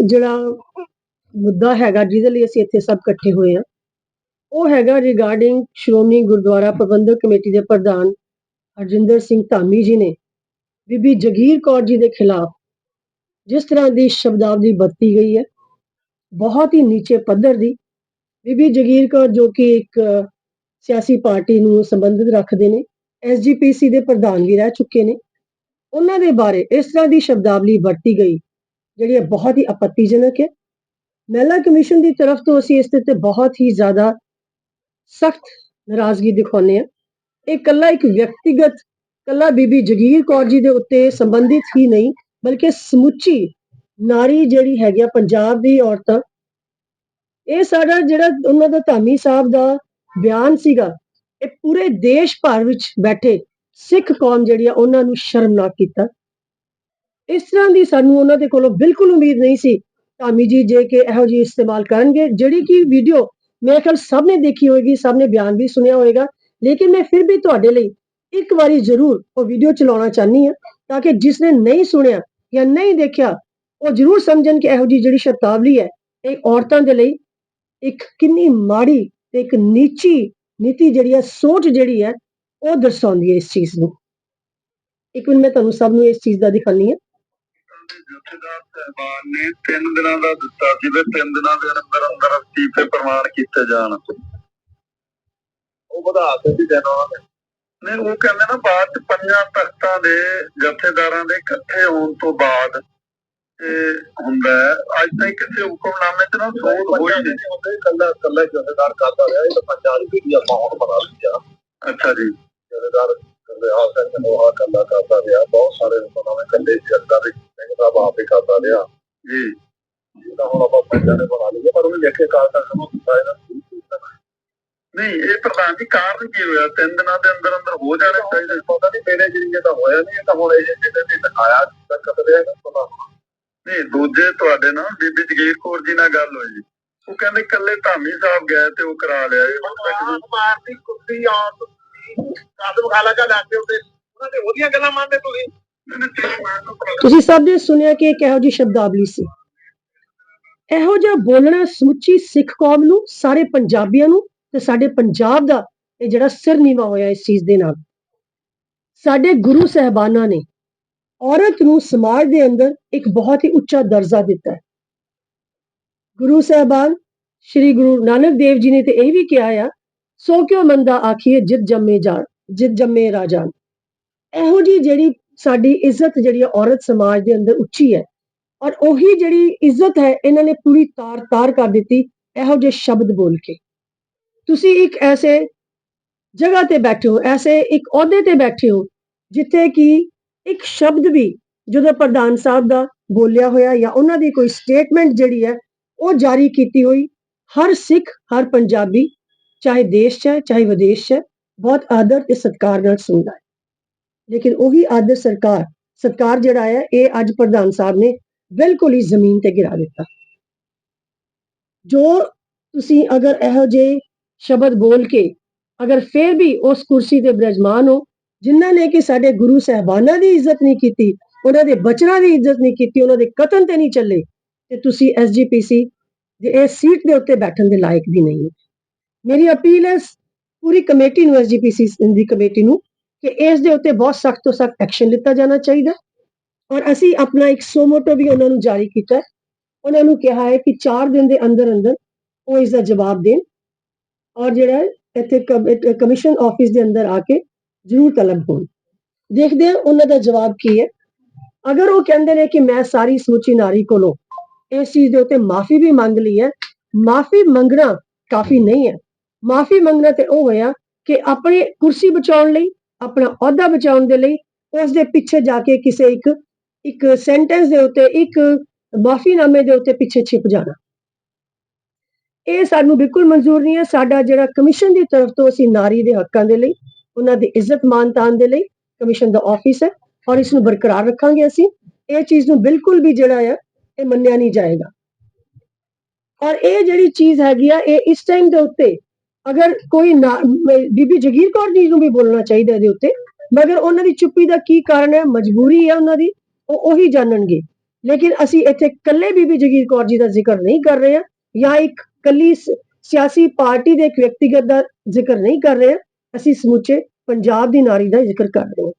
ਜਿਹੜਾ ਮੁੱਦਾ ਹੈਗਾ ਜਿਹਦੇ ਲਈ ਅਸੀਂ ਇੱਥੇ ਸਭ ਇਕੱਠੇ ਹੋਏ ਆ ਉਹ ਹੈਗਾ ਰਿਗਾਰਡਿੰਗ ਸ਼੍ਰੋਮਣੀ ਗੁਰਦੁਆਰਾ ਪ੍ਰਬੰਧਕ ਕਮੇਟੀ ਦੇ ਪ੍ਰਧਾਨ ਹਰਜਿੰਦਰ ਸਿੰਘ ਧਾਮੀ ਜੀ ਨੇ ਬੀਬੀ ਜਗੀਰ ਕੌਰ ਜੀ ਦੇ ਖਿਲਾਫ ਜਿਸ ਤਰ੍ਹਾਂ ਦੀ ਸ਼ਬਦਾਵਲੀ ਵਰਤੀ ਗਈ ਹੈ, ਬਹੁਤ ਹੀ ਨੀਚੇ ਪੱਧਰ ਦੀ, ਬੀਬੀ ਜਗੀਰ ਕੌਰ ਜੋ ਕਿ ਇੱਕ ਸਿਆਸੀ ਪਾਰਟੀ ਨੂੰ ਸੰਬੰਧਿਤ ਰੱਖਦੇ ਨੇ ਐਸਜੀਪੀਸੀ ਦੇ ਪ੍ਰਧਾਨ ਵੀ ਰਹਿ ਚੁੱਕੇ ਨੇ, ਉਹਨਾਂ ਦੇ ਬਾਰੇ ਇਸ ਤਰ੍ਹਾਂ ਦੀ ਸ਼ਬਦਾਵਲੀ ਵਰਤੀ ਗਈ ਜਿਹੜੀ ਇਹ ਬਹੁਤ ਹੀ ਆਪੱਤੀਜਨਕ ਹੈ। ਮਹਿਲਾ ਕਮਿਸ਼ਨ ਦੀ ਤਰਫ ਤੋਂ ਅਸੀਂ ਇਸ ਦੇ ਉੱਤੇ ਬਹੁਤ ਹੀ ਜ਼ਿਆਦਾ ਸਖਤ ਨਾਰਾਜ਼ਗੀ ਦਿਖਾਉਂਦੇ ਹਾਂ। ਇਹ ਕੱਲਾ ਇੱਕ ਵਿਅਕਤੀਗਤ ਕੱਲਾ ਬੀਬੀ ਜਗੀਰ ਕੌਰ ਜੀ ਦੇ ਉੱਤੇ ਸੰਬੰਧਿਤ ਹੀ ਨਹੀਂ, ਬਲਕਿ ਸਮੁੱਚੀ ਨਾਰੀ ਜਿਹੜੀ ਹੈਗੀ ਆ, ਪੰਜਾਬ ਦੀ ਔਰਤਾਂ। ਇਹ ਸਾਡਾ ਜਿਹੜਾ ਉਹਨਾਂ ਦਾ ਧਾਮੀ ਸਾਹਿਬ ਦਾ ਬਿਆਨ ਸੀਗਾ, ਇਹ ਪੂਰੇ ਦੇਸ਼ ਭਰ ਵਿੱਚ ਬੈਠੇ ਸਿੱਖ ਕੌਮ ਜਿਹੜੀ ਆ, ਉਹਨਾਂ ਨੂੰ ਸ਼ਰਮਨਾਕ ਕੀਤਾ। ਇਸ ਤਰ੍ਹਾਂ ਦੀ ਸਾਨੂੰ ਉਹਨਾਂ ਦੇ ਕੋਲੋਂ ਬਿਲਕੁਲ ਉਮੀਦ ਨਹੀਂ ਸੀ। ਧਾਮੀ ਜੀ ਜੇ ਕਿ ਇਹੋ ਜੀ ਇਸਤੇਮਾਲ ਕਰਨਗੇ, ਜਿਹੜੀ ਕਿ ਵੀਡੀਓ ਮੇਰੇ ਖਿਆਲ ਸਭ ਨੇ ਦੇਖੀ ਹੋਏਗੀ, ਸਭ ਨੇ ਬਿਆਨ ਵੀ ਸੁਣਿਆ ਹੋਏਗਾ। ਲੇਕਿਨ ਮੈਂ ਫਿਰ ਵੀ ਤੁਹਾਡੇ ਲਈ ਇੱਕ ਵਾਰੀ ਜ਼ਰੂਰ ਉਹ ਵੀਡੀਓ ਚਲਾਉਣਾ ਚਾਹਨੀ ਆ ਤਾਂ ਕਿ ਜਿਸ ਨੇ ਨਹੀਂ ਸੁਣਿਆ ਜਾਂ ਨਹੀਂ ਦੇਖਿਆ, ਉਹ ਜ਼ਰੂਰ ਸਮਝਣ ਕਿ ਇਹੋ ਜੀ ਜਿਹੜੀ ਸ਼ਬਦਾਵਲੀ ਹੈ, ਇਹ ਔਰਤਾਂ ਦੇ ਲਈ ਇੱਕ ਕਿੰਨੀ ਮਾੜੀ ਤੇ ਇੱਕ ਨੀਚੀ ਨੀਤੀ ਜਿਹੜੀ ਹੈ, ਸੋਚ ਜਿਹੜੀ ਹੈ, ਉਹ ਦਰਸਾਉਂਦੀ ਹੈ ਇਸ ਚੀਜ਼ ਨੂੰ। ਇੱਕ ਮਿੰਟ ਮੈਂ ਤੁਹਾਨੂੰ ਸਭ ਨੂੰ ਇਸ ਚੀਜ਼ ਦਾ ਦਿਖਾਣੀ ਹੈ। ਜਥੇਦਾਰ ਸਹਿਬਾਨ ਨੇ ਤਿੰਨ ਦਿਨਾਂ ਦਾ ਦਿੱਤਾ ਸੀ ਵੀ ਤਿੰਨ ਦਿਨਾਂ ਦੇ ਅੰਦਰ ਅੰਦਰ ਅਸਤੀਫੇ ਪ੍ਰਮਾਣ ਕੀਤੇ ਜਾਣ। ਉਹ ਵਧਾ ਦਿੱਤੀ ਦਿਨ ਉਹਨਾਂ ਨੇ ਨਹੀਂ ਉਹ ਕਹਿੰਦੇ ਨਾ ਬਾਅਦ ਚ ਪੰਜਾਂ ਤਖਤਾਂ ਦੇ ਜਥੇਦਾਰਾਂ ਦੇ ਇਕੱਠੇ ਹੋਣ ਤੋਂ ਬਾਅਦ ਇਹ ਹੁੰਦਾ ਅੱਜ ਤਾਈਂ ਕਿਸੇ ਹੁਕਮਨਾਮੇ ਚ ਨਾ ਸੋਧ ਹੋਈ ਨਹੀਂ। ਕੱਲਾ ਕੱਲਾ ਜਥੇਦਾਰ ਕਰਦਾ ਰਿਹਾ ਇਹ ਤਾਂ ਪੰਜਾਬ ਦੀ ਆਪਾਂ ਹੁਣ ਬਣਾ ਲਿਆ ਅੱਛਾ ਜੀ। ਜਥੇਦਾਰ ਕਹਿੰਦੇ ਆ ਸਕਦੇ ਉਹ ਕੱਲਾ ਕਰਦਾ ਰਿਹਾ ਬਹੁਤ ਸਾਰੇ ਹੁਕਮਨਾਮੇ ਕੱਲੇ ਦੇ ਦਾ ਕਰਦਾ ਰਿਹਾ ਜੀ। ਇਹ ਤਾਂ ਹੁਣ ਆਪਾਂ ਪੰਜਾਂ ਨੇ ਬਣਾ ਲਈਏ ਪਰ ਉਹਨੇ ਲਿਖੇ ਕਾਲ ਤੱਕ ਨੂੰ। ਇਹਦਾ ਨਹੀਂ ਇਹ ਪ੍ਰਧਾਨ ਜੀ ਕਾਰਨ ਕੀ ਹੋਇਆ? ਤਿੰਨ ਦਿਨਾਂ ਦੇ ਅੰਦਰ ਅੰਦਰ ਹੋ ਜਾਣੇ ਚਾਹੀਦੇ। ਪਤਾ ਨਹੀਂ ਮੇਰੇ ਜਰੀਏ ਤਾਂ ਹੋਇਆ ਨਹੀਂ ਇਹ ਤਾਂ ਹੁਣ ਇਹ ਜਿਹਦੇ ਤੇ ਦਿਖਾਇਆ ਨਾ ਪਤਾ ਨਹੀਂ ਦੂਜੇ ਤੁਹਾਡੇ ਨਾਲ ਬੀਬੀ ਜਗੀਰ ਕੌਰ ਜੀ ਨਾਲ ਗੱਲ ਹੋਈ। ਉਹ ਕਹਿੰਦੇ ਕੱਲੇ ਧਾਮੀ ਸਾਹਿਬ ਗਏ ਤੇ ਉਹ ਕਰਾ ਲਿਆ ਇਹ। ਮਾਰਦੀ ਕੁੱਤੀ ਆਉਂ ਕਾਦਮ ਖਾਲਾ ਕਾ ਲਾਤੇ ਉੱਤੇ ਉਹਨਾਂ ਦੇ ਉਹਦੀਆਂ ਗੱਲਾਂ ਮੰਨਦੇ ਤੁਸੀਂ। ਤੁਸੀਂ ਸਭ ਨੇ ਸੁਣਿਆ ਕਿ ਇਹ ਕਿਹੋ ਜੀ ਸ਼ਬਦਾਵਲੀ ਸੀ? ਇਹੋ ਜਿਹਾ ਬੋਲਣਾ ਸਮੁੱਚੀ ਸਿੱਖ ਕੌਮ ਨੂੰ, ਸਾਰੇ ਪੰਜਾਬੀਆਂ ਨੂੰ ਤੇ ਸਾਡੇ ਪੰਜਾਬ ਦਾ ਇਹ ਜਿਹੜਾ ਸਿਰ ਨੀਵਾ ਹੋਇਆ ਇਸ ਚੀਜ਼ ਦੇ ਨਾਲ। ਸਾਡੇ ਗੁਰੂ ਸਹਿਬਾਨਾਂ ਨੇ ਔਰਤ ਨੂੰ ਸਮਾਜ ਦੇ ਅੰਦਰ ਇੱਕ ਬਹੁਤ ਹੀ ਉੱਚਾ ਦਰਜਾ ਦਿੱਤਾ ਹੈ। ਗੁਰੂ ਸਹਿਬਾਨ ਸ੍ਰੀ ਗੁਰੂ ਨਾਨਕ ਦੇਵ ਜੀ ਨੇ ਤੇ ਇਹ ਵੀ ਕਿਹਾ ਆ, ਸੋ ਕਿਉ ਮੰਦਾ ਆਖੀਏ ਜਿਤ ਜੰਮੇ ਜਾਣ, ਜਿਤ ਜੰਮੇ ਰਾਜਾਨ ਇਹੋ ਜੀ ਜਿਹੜੀ ਸਾਡੀ ਇੱਜ਼ਤ ਜਿਹੜੀ ਹੈ ਔਰਤ ਸਮਾਜ ਦੇ ਅੰਦਰ ਉੱਚੀ ਹੈ। ਔਰ ਉਹੀ ਜਿਹੜੀ ਇੱਜ਼ਤ ਹੈ, ਇਹਨਾਂ ਨੇ ਪੂਰੀ ਤਾਰ ਤਾਰ ਕਰ ਦਿੱਤੀ, ਇਹੋ ਜਿਹੇ ਸ਼ਬਦ ਬੋਲ ਕੇ। ਤੁਸੀਂ ਇੱਕ ਐਸੇ ਜਗ੍ਹਾ ਤੇ ਬੈਠੇ ਹੋ, ਐਸੇ ਇੱਕ ਅਹੁਦੇ ਤੇ ਬੈਠੇ ਹੋ, ਜਿੱਥੇ ਕਿ ਇੱਕ ਸ਼ਬਦ ਵੀ ਜਦੋਂ ਪ੍ਰਧਾਨ ਸਾਹਿਬ ਦਾ ਬੋਲਿਆ ਹੋਇਆ ਜਾਂ ਉਹਨਾਂ ਦੀ ਕੋਈ ਸਟੇਟਮੈਂਟ ਜਿਹੜੀ ਹੈ, ਉਹ ਜਾਰੀ ਕੀਤੀ ਹੋਈ, ਹਰ ਸਿੱਖ, ਹਰ ਪੰਜਾਬੀ, ਚਾਹੇ ਦੇਸ਼ 'ਚ ਹੈ, ਚਾਹੇ ਵਿਦੇਸ਼ 'ਚ ਹੈ, ਬਹੁਤ ਆਦਰ ਤੇ ਸਤਿਕਾਰ ਨਾਲ ਸੁਣਦਾ ਹੈ। ਲੇਕਿਨ ਉਹੀ ਅੱਜ ਸਰਕਾਰ ਸਰਕਾਰ ਜਿਹੜਾ ਹੈ, ਇਹ ਅੱਜ ਪ੍ਰਧਾਨ ਸਾਹਿਬ ਨੇ ਬਿਲਕੁਲ ਹੀ ਜ਼ਮੀਨ ਤੇ ਗਿਰਾ ਦਿੱਤਾ। ਜੋ ਤੁਸੀਂ ਅਗਰ ਇਹੋ ਜਿਹੇ ਸ਼ਬਦ ਬੋਲ ਕੇ ਅਗਰ ਫਿਰ ਵੀ ਉਸ ਕੁਰਸੀ ਤੇ ਬਿਰਾਜਮਾਨ ਹੋ, ਜਿਨ੍ਹਾਂ ਨੇ ਕਿ ਸਾਡੇ ਗੁਰੂ ਸਹਿਬਾਨਾਂ ਦੀ ਇੱਜ਼ਤ ਨਹੀਂ ਕੀਤੀ, ਉਹਨਾਂ ਦੇ ਬਚਨਾਂ ਦੀ ਇੱਜ਼ਤ ਨਹੀਂ ਕੀਤੀ, ਉਹਨਾਂ ਦੇ ਕਤਲ ਤੇ ਨਹੀਂ ਚੱਲੇ, ਤੇ ਤੁਸੀਂ ਐਸਜੀਪੀਸੀ ਦੇ ਇਹ ਸੀਟ ਦੇ ਉੱਤੇ ਬੈਠਣ ਦੇ ਲਾਇਕ ਵੀ ਨਹੀਂ ਮੇਰੀ ਅਪੀਲ ਹੈ, ਪੂਰੀ ਕਮੇਟੀ ਨੂੰ ਐਸਜੀਪੀਸੀ ਦੀ ਕਮੇਟੀ ਨੂੰ ਕਿ ਇਸ ਦੇ ਉੱਤੇ ਬਹੁਤ ਸਖਤ ਤੋਂ ਸਖਤ ਐਕਸ਼ਨ ਲਿੱਤਾ ਜਾਣਾ ਚਾਹੀਦਾ। ਔਰ ਅਸੀਂ ਆਪਣਾ ਇੱਕ ਸੋਮੋਟੋ ਵੀ ਉਹਨਾਂ ਨੂੰ ਜਾਰੀ ਕੀਤਾ ਉਹਨਾਂ ਨੂੰ ਕਿਹਾ ਹੈ ਕਿ 4 ਦਿਨ ਦੇ ਅੰਦਰ ਅੰਦਰ ਉਹ ਇਸ ਦਾ ਜਵਾਬ ਦੇਣ। ਔਰ ਜਿਹੜਾ ਇੱਥੇ ਕਮਿਸ਼ਨ ਆਫਿਸ ਦੇ ਅੰਦਰ ਆ ਕੇ ਜ਼ਰੂਰ ਤਲਬ ਹੋਣ। ਦੇਖਦੇ ਹਾਂ ਉਹਨਾਂ ਦਾ ਜਵਾਬ ਕੀ ਹੈ। ਅਗਰ ਉਹ ਕਹਿੰਦੇ ਨੇ ਕਿ ਮੈਂ ਸਾਰੀ ਸਮੁੱਚੀ ਨਾਰੀ ਕੋਲੋਂ ਇਸ ਚੀਜ਼ ਦੇ ਉੱਤੇ ਮਾਫੀ ਵੀ ਮੰਗ ਲਈ ਹੈ, ਮਾਫੀ ਮੰਗਣਾ ਕਾਫੀ ਨਹੀਂ ਹੈ। ਮਾਫੀ ਮੰਗਣਾ ਤੇ ਉਹ ਹੋਇਆ ਕਿ ਆਪਣੀ ਕੁਰਸੀ ਬਚਾਉਣ ਲਈ ਆਪਣਾ ਅਹੁਦਾ ਬਚਾਉਣ ਦੇ ਲਈ ਉਸ ਦੇ ਪਿੱਛੇ ਜਾ ਕੇ ਕਿਸੇ ਇੱਕ ਇੱਕ ਸੈਂਟੈਂਸ ਦੇ ਉੱਤੇ, ਇੱਕ ਮਾਫੀਨਾਮੇ ਦੇ ਉੱਤੇ ਪਿੱਛੇ ਛਿਪ ਜਾਣਾ। ਇਹ ਸਾਨੂੰ ਬਿਲਕੁਲ ਮਨਜ਼ੂਰ ਨਹੀਂ ਹੈ। ਸਾਡਾ ਜਿਹੜਾ ਕਮਿਸ਼ਨ ਦੀ ਤਰਫ ਤੋਂ ਅਸੀਂ ਨਾਰੀ ਦੇ ਹੱਕਾਂ ਦੇ ਲਈ, ਉਹਨਾਂ ਦੀ ਇੱਜ਼ਤ ਮਾਨ ਤਾਨ ਦੇ ਲਈ ਕਮਿਸ਼ਨ ਦਾ ਆਫਿਸ ਹੈ ਔਰ ਇਸ ਨੂੰ ਬਰਕਰਾਰ ਰੱਖਾਂਗੇ ਅਸੀਂ। ਇਹ ਚੀਜ਼ ਨੂੰ ਬਿਲਕੁਲ ਵੀ ਜਿਹੜਾ ਹੈ, ਇਹ ਮੰਨਿਆ ਨਹੀਂ ਜਾਏਗਾ। ਔਰ ਇਹ ਜਿਹੜੀ ਚੀਜ਼ ਹੈਗੀ ਆ, ਇਹ ਇਸ ਟਾਈਮ ਦੇ ਉੱਤੇ ਅਗਰ ਕੋਈ ਨਾ- ਬੀਬੀ ਜਗੀਰ ਕੌਰ ਜੀ ਨੂੰ ਵੀ ਬੋਲਣਾ ਚਾਹੀਦਾ ਇਹਦੇ ਉੱਤੇ, ਮਗਰ ਉਹਨਾਂ ਦੀ ਚੁੱਪੀ ਦਾ ਕੀ ਕਾਰਨ ਹੈ, ਮਜਬੂਰੀ ਹੈ ਉਹਨਾਂ ਦੀ, ਉਹ ਉਹੀ ਜਾਣਨਗੇ। ਲੇਕਿਨ ਅਸੀਂ ਇੱਥੇ ਕੱਲੇ ਬੀਬੀ ਜਗੀਰ ਕੌਰ ਜੀ ਦਾ ਜ਼ਿਕਰ ਨਹੀਂ ਕਰ ਰਹੇ ਹਾਂ, ਜਾਂ ਇੱਕ ਕੱਲੀ ਸਿਆਸੀ ਪਾਰਟੀ ਦੇ ਇੱਕ ਵਿਅਕਤੀਗਤ ਦਾ ਜ਼ਿਕਰ ਨਹੀਂ ਕਰ ਰਹੇ ਹਾਂ, ਅਸੀਂ ਸਮੁੱਚੇ ਪੰਜਾਬ ਦੀ ਨਾਰੀ ਦਾ ਜ਼ਿਕਰ ਕਰ ਰਹੇ ਹਾਂ।